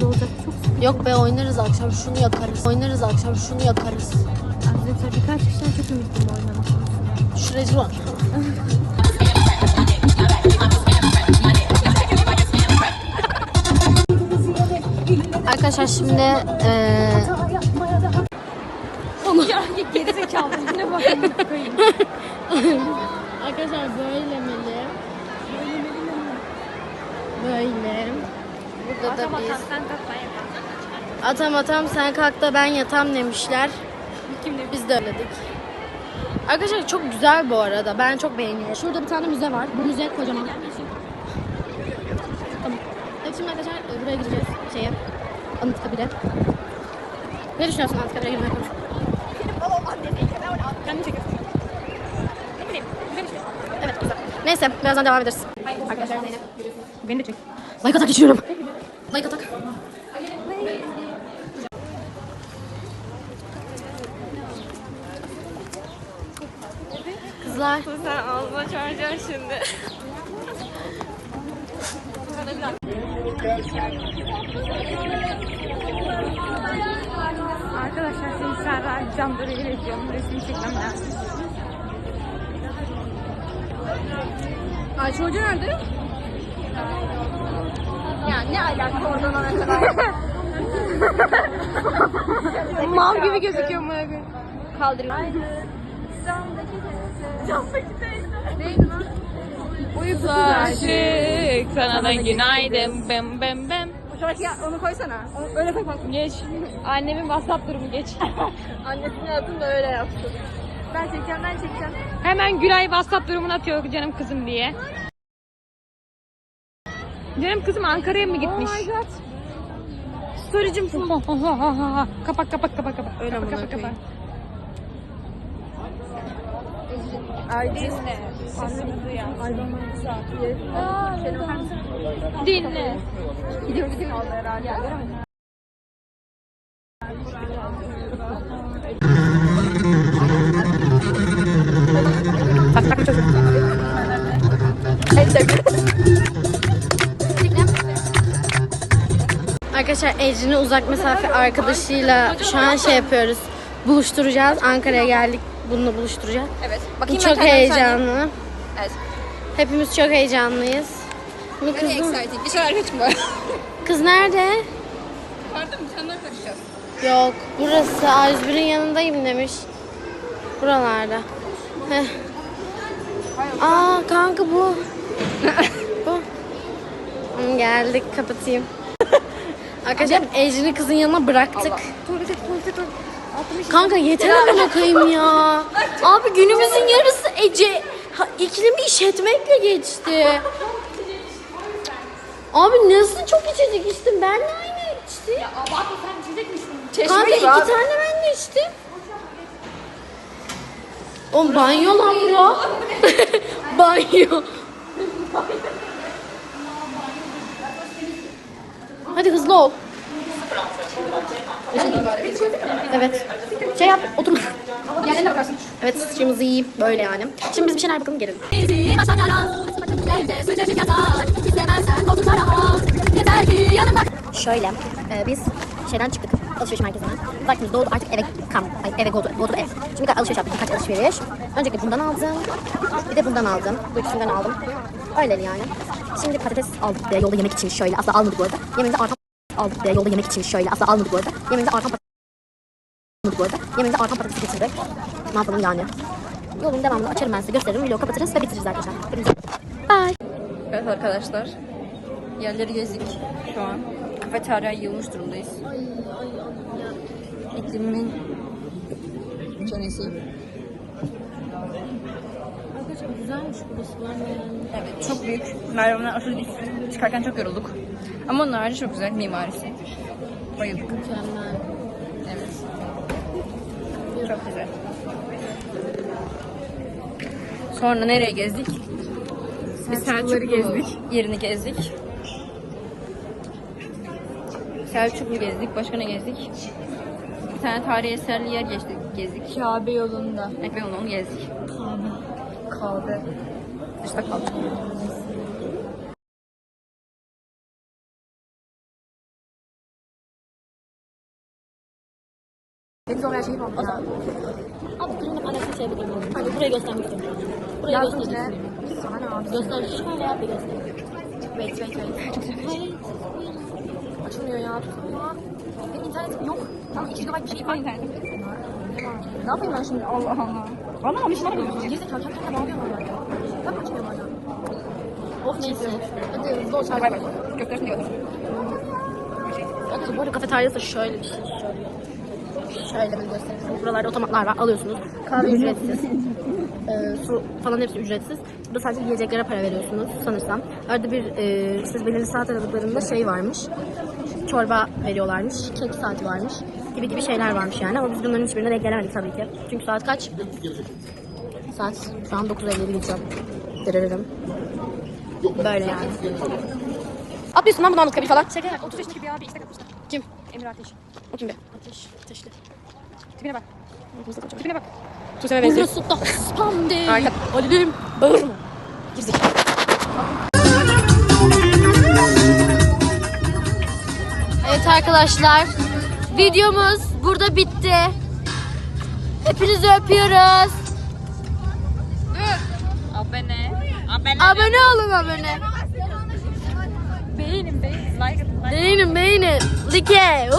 Kimse oynamıyor. Akşam da mı böyle olacak? Çok sıkıntı. Yok be oynarız akşam şunu yakarız. Oynarız akşam şunu yakarız. Arkadaşlar birkaç kişiden çok ümitliyim oynamak konusunda. Şuracı var. Arkadaşlar şimdi eee Gerizekalı yine bakayım. Arkadaşlar böyle meli. Böyle. Burada da biz. Atam atam sen kalk da ben yatam demişler. Biz de öyledik. Arkadaşlar çok güzel bu arada. Ben çok beğeniyorum. Şurada bir tane müze var. Bu müze kocaman. Tamam. Evet şimdi arkadaşlar e, buraya gideceğiz. Şeye. Anıtkabir'e. Ne düşünüyorsun Anıtkabir'e girmeye konuşuyor? Evet güzel. Neyse birazdan devam ederiz. Arkadaşlar Zeynep. Beni de çek. Like atak geçiyorum. Like atak. Kızlar. Sen ağzına çağıracaksın şimdi. Arkadaşlar seni Serra camları iletiyorum. Resim çekmem lazım. Ayşe Hoca nerede? Ya ne alaka oradan oraya kadar? Mal gibi gözüküyor mu? Kaldırayım. Neydi lan? Aşık sana da günaydın bem bem bem. Ya, onu koysana. Onu öyle koy. Geç. Annemin WhatsApp durumu geç. Annesinin adını da öyle yaptı. Ben çekeceğim, ben çekeceğim. Hemen Gülay WhatsApp durumunu atıyor canım kızım diye. Canım kızım Ankara'ya mı gitmiş? Oh my god. Story'cim kapak kapak kapak kapak. Öyle kapak, kapak, kapak. koyayım. Aydın. Dinle. Gidiyor gidin oldu herhalde. Arkadaşlar Ecrin'i uzak mesafe arkadaşıyla şu an şey yapıyoruz. Buluşturacağız. Ankara'ya geldik. Bununla buluşturacağız. Evet. Bu çok heyecanlı. Evet. Hepimiz çok heyecanlıyız. Very kızım, exciting. Bir şeyler geçin böyle. kız nerede? Pardon bir tane konuşacağız. Yok. Burası A101'in yanındayım demiş. Buralarda. Heh. Aa kanka bu. bu. Geldik kapatayım. Arkadaşlar Ecrin'i kızın yanına bıraktık. Tuvalete tuvalete tuvalete. Kanka yeter amına koyayım ya. Abi günümüzün yarısı Ece ha, iklimi işletmekle geçti. Abi nasıl çok içecek içtim? Ben de aynı içtim. Abartma sen içecek misin? Kanka iki tane ben de içtim. Oğlum banyo lan bura. banyo. Hadi hızlı ol. Evet. Şey yap, otur. Evet, sıçrımızı yiyip böyle yani. Şimdi biz bir şeyler bakalım gelelim. Şöyle, e, biz şeyden çıktık, alışveriş merkezinden. Vaktimiz doldu artık eve kam, ay, eve doldu, doldu ev. Şimdi alışveriş yaptık, birkaç alışveriş. Öncelikle bundan aldım, bir de bundan aldım. Bu ikisinden aldım. Öyle yani. Şimdi patates aldık diye yolda yemek için şöyle, asla almadık bu arada. Yemeğimizi artan aldık diye yolda yemek için şöyle, asla almadık bu arada. Yemeğimizi artan patates bu arada. Yemeğimizi artan patatesi getirdik. Ne yapalım yani? Yolun devamını açarım ben size gösteririm. Vlogu kapatırız ve bitiririz arkadaşlar. Bye. Evet arkadaşlar. Yerleri gezdik şu an. Kafeterya yığılmış durumdayız. İklimin çenesi. Arkadaşlar güzelmiş burası. Ben beğendim. Evet çok büyük. Merdivenler aşırı dik. Çıkarken çok yorulduk. Ama onun harici çok güzel mimarisi. Bayıldık. Mükemmel. Evet. Çok güzel. Sonra nereye gezdik? Biz Selçuklu gezdik. Yerini gezdik. Selçuklu gezdik. Başka ne gezdik? Bir tane tarihi eserli yer geçtik, gezdik. Kabe yolunda. Ekmek yolunda onu gezdik. Kabe. Kabe. Dışta kaldık. Pek zor her. Abi kırılıp anasını. Abi burayı göstermek istiyorum. Sana abi? Göster. Şöyle yap bir göster. Wait, wait, wait. Çok güzel. Wait. Açılmıyor ya. Tutma. Benim internetim yok. Tam 2 GB bir şey var internetim. Ne yapayım ben şimdi? Allah Allah. Bana bir şeyler yapıyorsun? Gerizekalı kendi kendine bağlıyorlar ya. Ben açmıyorum hala. Oh neyse. Hadi hızlı ol. Bay bay. Göklerini diyorum. Bu arada kafeteryası şöyle bir şey. Şöyle. Şöyle bir göstereyim. Buralarda otomatlar var. Alıyorsunuz. Kahve ücretsiz. Ee, su falan hepsi ücretsiz. Burada sadece yiyeceklere para veriyorsunuz sanırsam. Arada bir e, siz belirli saat aralıklarında şey varmış. Çorba veriyorlarmış. Kek saati varmış. Gibi gibi şeyler varmış yani. Ama biz bunların hiçbirine denk gelemedik tabii ki. Çünkü saat kaç? Saat şu an 9.57 geçiyor. Dırırırım. Böyle yani. Lan bunu anlat bir falan. Şaka yap. 30 yaşındaki bir abi istek atmıştı. Kim? Emir Ateş. O kim be? Ateş. Ateşli. Tipine bak. Tipine bak. Tuğseme benziyor. Burası da spam değil. Ali'lim. Bağırma. Girdik. Arkadaşlar. Videomuz burada bitti. Hepinizi öpüyoruz. Abone. Abone. Abone olun abone. Beğenin beğenin. Like like. Beğenin beğenin. Like.